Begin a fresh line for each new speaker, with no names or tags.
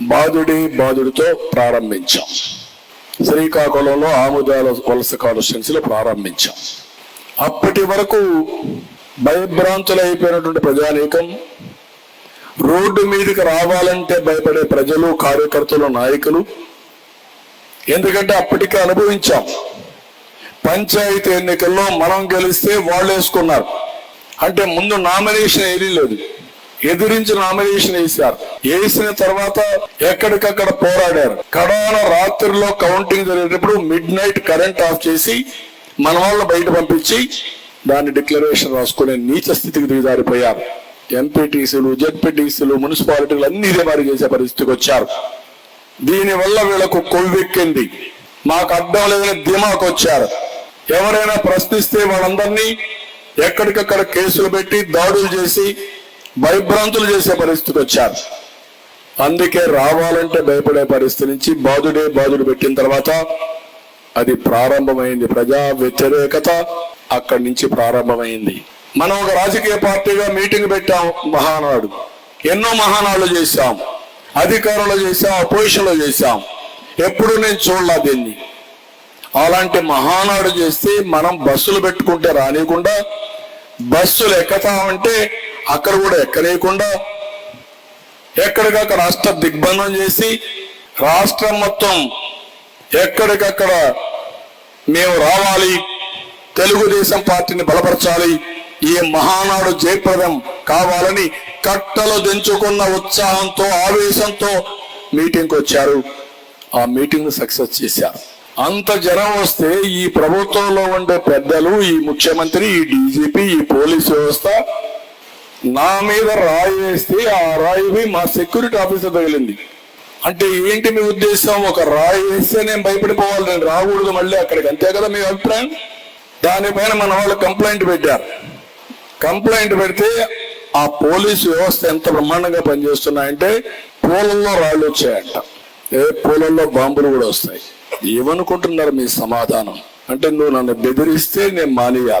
బాధుడి బాధుడితో ప్రారంభించాం. శ్రీకాకుళంలో ఆముదాల వలస కాన్స్టిట్యున్సీలో ప్రారంభించాం. అప్పటి వరకు భయభ్రాంతులు అయిపోయినటువంటి ప్రజానీకం రోడ్డు మీదకి రావాలంటే భయపడే ప్రజలు కార్యకర్తలు నాయకులు ఎందుకంటే అప్పటికే అనుభవించాం. పంచాయతీ ఎన్నికల్లో మనం గెలిస్తే వాళ్ళు వేసుకున్నారు. అంటే ముందు నామినేషన్ ఏదీ లేదు. ఎదిరించి నామినేషన్ వేశారు. వేసిన తర్వాత ఎక్కడికక్కడ పోరాడారు. కడాన రాత్రిలో కౌంటింగ్ జరిగేటప్పుడు మిడ్ నైట్ కరెంట్ ఆఫ్ చేసి మన వాళ్ళ బయట పంపించి దాన్ని డిక్లరేషన్ రాసుకునే నీచ స్థితికి దిగజారిపోయారు. ఎంపీటీసీలు జెడ్పీటీసీలు మున్సిపాలిటీలు అన్ని ఇదే చేసే పరిస్థితికి వచ్చారు. దీనివల్ల వీళ్ళకు కొవ్వెక్కింది. మాకు అర్థం లేదని ధీమాకు వచ్చారు. ఎవరైనా ప్రశ్నిస్తే వాళ్ళందరినీ ఎక్కడికక్కడ కేసులు పెట్టి దాడులు చేసి భయభ్రాంతులు చేసే పరిస్థితికి వచ్చారు. అందుకే రావాలంటే భయపడే పరిస్థితి నుంచి బాధుడే బాధుడు పెట్టిన తర్వాత అది ప్రారంభమైంది. ప్రజా వ్యతిరేకత అక్కడి నుంచి ప్రారంభమైంది. మనం ఒక రాజకీయ పార్టీగా మీటింగ్ పెట్టాం మహానాడు. ఎన్నో మహానాడులు చేశాం. అధికారంలో చేశాం అపోజిషన్లో చేశాం. ఎప్పుడు నేను చూడలా దీన్ని. అలాంటి మహానాడు చేస్తే మనం బస్సులు పెట్టుకుంటే రానియకుండా బస్సులు ఎక్కుతామంటే అక్కడ కూడా ఎక్కలేకుండా ఎక్కడికక్కడ రాష్ట్ర దిగ్బంధం చేసి రాష్ట్రం మొత్తం ఎక్కడికక్కడ మేము రావాలి తెలుగుదేశం పార్టీని బలపరచాలి ఈ మహానాడు జయప్రదం కావాలని కట్టలు దించుకున్న ఉత్సాహంతో ఆవేశంతో మీటింగ్కి వచ్చారు. ఆ మీటింగ్ సక్సెస్ చేశారు. అంత జనం వస్తే ఈ ప్రభుత్వంలో ఉండే పెద్దలు ఈ ముఖ్యమంత్రి ఈ డీజీపీ ఈ పోలీస్ వ్యవస్థ నా మీద రాయి వేస్తే ఆ రాయి మా సెక్యూరిటీ ఆఫీసర్ తగిలింది. అంటే ఏంటి మీ ఉద్దేశం? ఒక రాయి వేస్తే నేను భయపడిపోవాలి నేను రాకూడదు మళ్ళీ అక్కడికి. అంతే కదా మీ అభిప్రాయం? దానిపైన మన వాళ్ళు కంప్లైంట్ పెట్టారు. కంప్లైంట్ పెడితే ఆ పోలీసు వ్యవస్థ ఎంత బ్రహ్మాండంగా పనిచేస్తున్నాయంటే పూలల్లో రాళ్ళు వచ్చాయంట. ఏ పూలల్లో బాంబులు కూడా వస్తాయి. ఏమనుకుంటున్నారు మీ సమాధానం? అంటే నువ్వు నన్ను బెదిరిస్తే నేను మానేయాల?